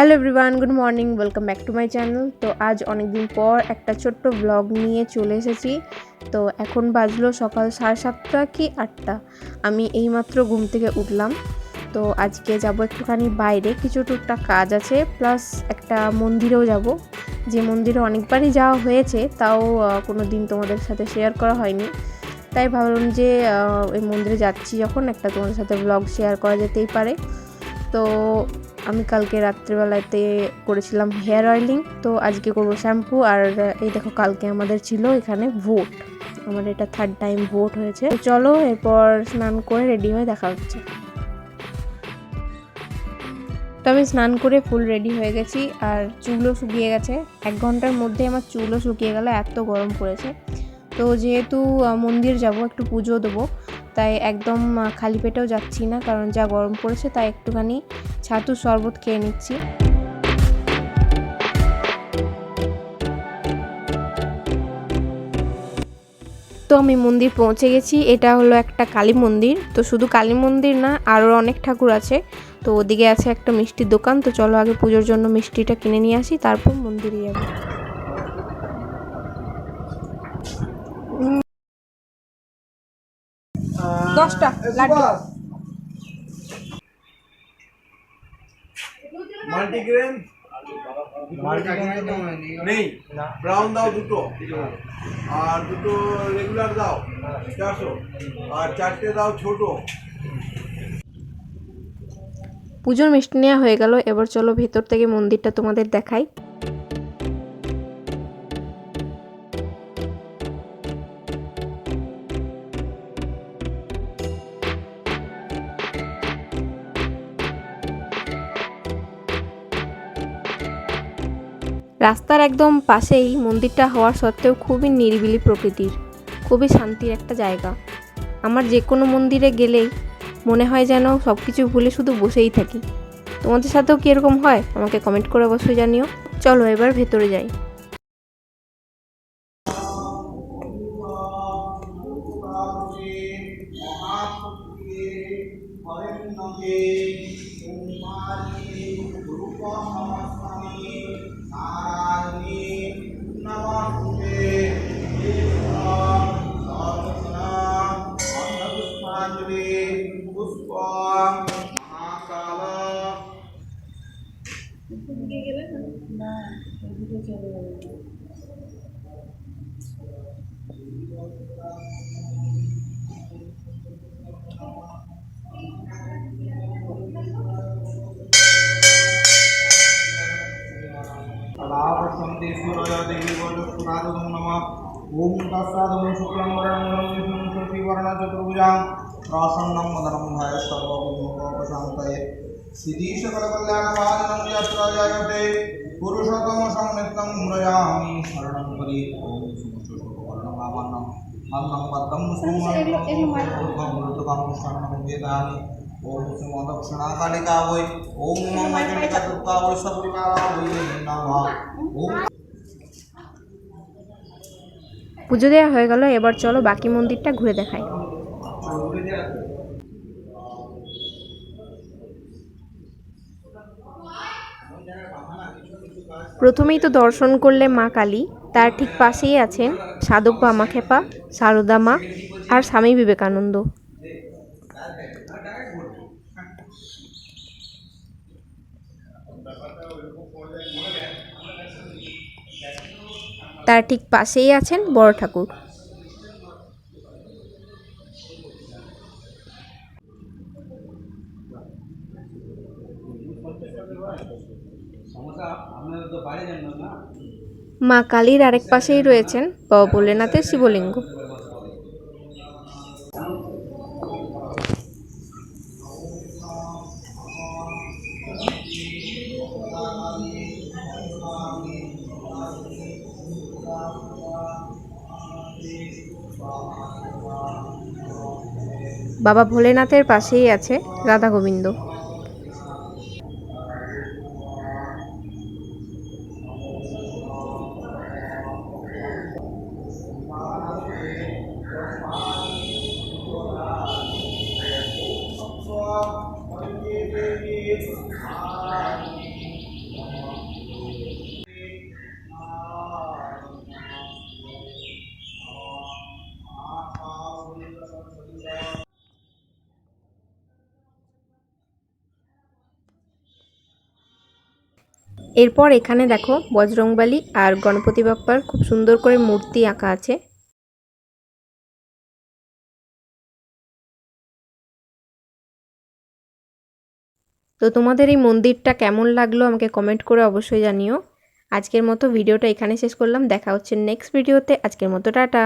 Hello everyone good morning welcome back to my channel তো আজ অনেক দিন পর একটা ছোট্ট ব্লগ নিয়ে চলে এসেছি। তো এখন বাজলো সকাল সাড়ে সাতটা কি আটটা। আমি এইমাত্র ঘুম থেকে উঠলাম। তো আজকে যাব একটুখানি বাইরে, কিছু টুকটাক কাজ আছে প্লাস একটা মন্দিরেও যাব। যে মন্দিরে অনেকবারই যাওয়া হয়েছে, তাও কোনো দিন তোমাদের সাথে শেয়ার করা হয়নি। তাই ভাবলাম যে ওই মন্দিরে যাচ্ছি যখন, একটা তোমাদের সাথে ব্লগ শেয়ার করা যেতেই পারে। তো আমি কালকে রাত্রিবেলাতে করেছিলাম হেয়ার অয়েলিং, তো আজকে করব শ্যাম্পু, আর, এই দেখো কালকে আমাদের ছিল এখানে ভোট। আমার এটা থার্ড টাইম ভোট হয়েছে। চলো, এরপর স্নান করে রেডি হয়ে দেখা হচ্ছে। তো আমি স্নান করে ফুল রেডি হয়ে গেছি, আর চুলও শুকিয়ে গেছে। এক ঘণ্টার মধ্যে আমার চুলও শুকিয়ে গেল, এত গরম পড়েছে। তো যেহেতু মন্দির যাব, একটু পুজো দেবো তাই একদম খালি পেটেও যাচ্ছি না, কারণ যা গরম পড়েছে তাই একটুখানি ছাতু শরবত খেয়ে নিচ্ছি। তো আমি মন্দির পৌঁছে গেছি, এটা হলো একটা কালী মন্দির। তো শুধু কালী মন্দির না আরও অনেক ঠাকুর আছে। তো ওদিকে আছে একটা মিষ্টির দোকান, তো চলো আগে পুজোর জন্য মিষ্টিটা কিনে নিয়ে আসি, তারপর মন্দিরে যাব। দশটা লাড্ডু। মাল্টিগ্রেন? নেই। ব্রাউন দাও দুটো। আর দুটো রেগুলার দাও চারশো। আর চারটে দাও ছোট। পুজোর মিষ্টি নেওয়া হয়ে গেল। এবার চলো ভেতর থেকে মন্দিরটা তোমাদের দেখাই। রাস্তার একদম পাশেই মন্দিরটা হওয়া সত্ত্বেও খুবই নিরিবিলি প্রকৃতির, খুবই শান্তির একটা জায়গা। আমার যে কোনো মন্দিরে গেলেই মনে হয় যেন সব কিছু ভুলে শুধু বসেই থাকি। তোমাদের সাথেও কি এরকম হয়? আমাকে কমেন্ট করে অবশ্যই জানিও। চলো এবার ভেতরে যাই। ओम तस्सादम शुक्लं वरणं विष्णुं शशिवर्णचतुर्भुजां प्रासन्नं वदनं भाय सर्वभूमोपशान्तये পুরুষতম সংযুক্তম মুরয়ামি। স্মরণম করি ওম পদ্মম ওম সুম দক্ষিণা কালিকা ওম মম ওম পুজো দেওয়া হয়ে গেল এবার চলো বাকি মন্দিরটা ঘুরে দেখাই। প্রথমেই তো দর্শন করলে মা কালী, তার ঠিক পাশেই আছেন সাধক বামা খেপা, সারদা মা আর স্বামী বিবেকানন্দ। তার ঠিক পাশেই আছেন বড় ঠাকুর। মা কালীর আরেক পাশেই রয়েছেন বাবা ভোলেনাথের শিবলিঙ্গ। বাবা ভোলেনাথের পাশেই আছে রাধা গোবিন্দ। এরপর এখানে দেখো বজরংবলী আর গণপতি বাপ্পার খুব সুন্দর করে মূর্তি আঁকা আছে। তো তোমাদের এই মন্দিরটা কেমন লাগল আমাকে কমেন্ট করে অবশ্যই জানিও। আজকের মতো ভিডিওটা এখানে শেষ করলাম। দেখা হচ্ছে নেক্সট ভিডিওতে আজকের মতো টাটা।